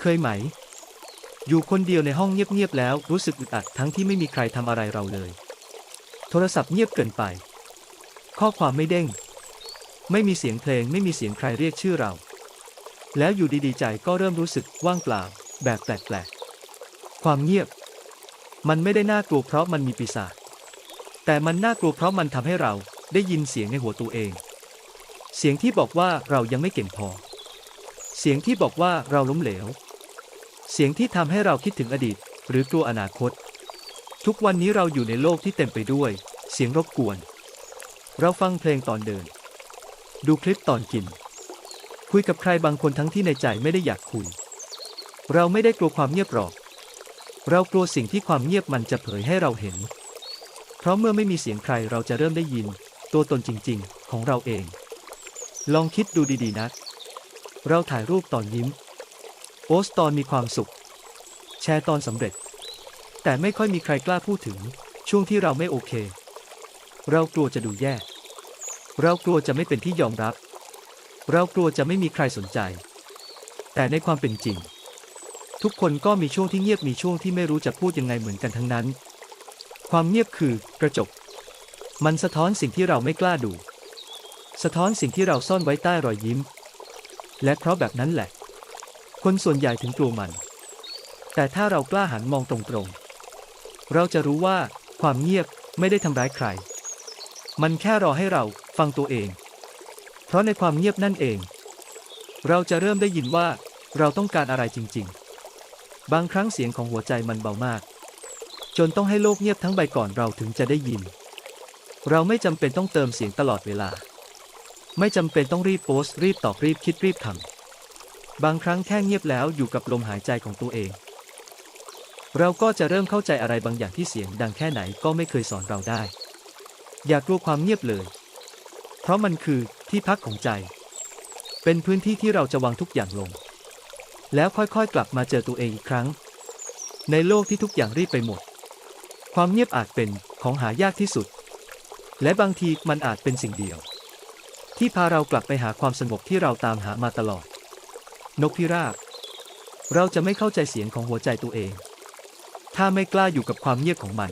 เคยไหม อยู่คนเดียวในห้องเงียบๆแล้วรู้สึกอึดอัดทั้งที่ไม่มีใครทำอะไรเราเลย โทรศัพท์เงียบเกินไป ข้อความไม่เด้ง ไม่มีเสียงเพลงไม่มีเสียงใครเรียกชื่อเรา แล้วอยู่ดีๆใจก็เริ่มรู้สึกว่างเปล่า แบบแปลกๆ ความเงียบ มันไม่ได้น่ากลัวเพราะมันมีปีศาจ แต่มันน่ากลัวเพราะมันทำให้เราได้ยินเสียงในหัวตัวเอง เสียงที่บอกว่าเรายังไม่เก่งพอ เสียงที่บอกว่าเราล้มเหลว เสียงที่ทำให้เราคิดถึงอดีต หรือกลัวอนาคต ทุกวันนี้เราอยู่ในโลกที่เต็มไปด้วย เสียงรบกวน เราฟังเพลงตอนเดิน ดูคลิปตอนกิน คุยกับใครบางคนทั้งที่ในใจไม่ได้อยากคุย เราไม่ได้กลัวความเงียบหรอก เรากลัวสิ่งที่ความเงียบมันจะเผยให้เราเห็น เพราะเมื่อไม่มีเสียงใครเราจะเริ่มได้ยิน ตัวตนจริง ๆ ของเราเอง ลองคิดดูดีๆนะ เราถ่ายรูปตอนยิ้ม โพสต์ตอนมีความสุข แชร์ตอนสำเร็จ แต่ไม่ค่อยมีใครกล้าพูดถึง ช่วงที่เราไม่โอเค เรากลัวจะดูแย่ เรากลัวจะไม่เป็นที่ยอมรับ เรากลัวจะไม่มีใครสนใจ แต่ในความเป็นจริง ทุกคนก็มีช่วงที่เงียบมีช่วงที่ไม่รู้จะพูดยังไงเหมือนกันทั้งนั้น ความเงียบคือกระจก มันสะท้อนสิ่งที่เราไม่กล้าดู สะท้อนสิ่งที่เราซ่อนไว้ใต้รอยยิ้ม และเพราะแบบนั้นแหละ คนส่วนใหญ่ถึงกลัวมัน แต่ถ้าเรากล้าหันมองตรงๆ เราจะรู้ว่าความเงียบไม่ได้ทำร้ายใคร มันแค่รอให้เราฟังตัวเอง เพราะในความเงียบนั่นเอง เราจะเริ่มได้ยินว่าเราต้องการอะไรจริง ๆ บางครั้งเสียงของหัวใจมันเบามาก จนต้องให้โลกเงียบทั้งใบก่อนเราถึงจะได้ยิน เราไม่จำเป็นต้องเติมเสียงตลอดเวลา ไม่จำเป็นต้องรีบโพสต์รีบตอบรีบคิดรีบทำ บางครั้งแค่เงียบแล้วอยู่กับลมหายใจของตัวเอง เราก็จะเริ่มเข้าใจอะไรบางอย่างที่เสียงดังแค่ไหนก็ไม่เคยสอนเราได้ อย่ากลัวความเงียบเลย เพราะมันคือที่พักของใจ เป็นพื้นที่ที่เราจะวางทุกอย่างลง แล้วค่อยๆกลับมาเจอตัวเองอีกครั้ง ในโลกที่ทุกอย่างรีบไปหมด ความเงียบอาจเป็นของหายากที่สุด และบางทีมันอาจเป็นสิ่งเดียว ที่พาเรากลับไปหาความสงบที่เราตามหามาตลอด นกพิราบ เราจะไม่เข้าใจเสียงของหัวใจตัวเอง ถ้าไม่กล้าอยู่กับความเงียบของมัน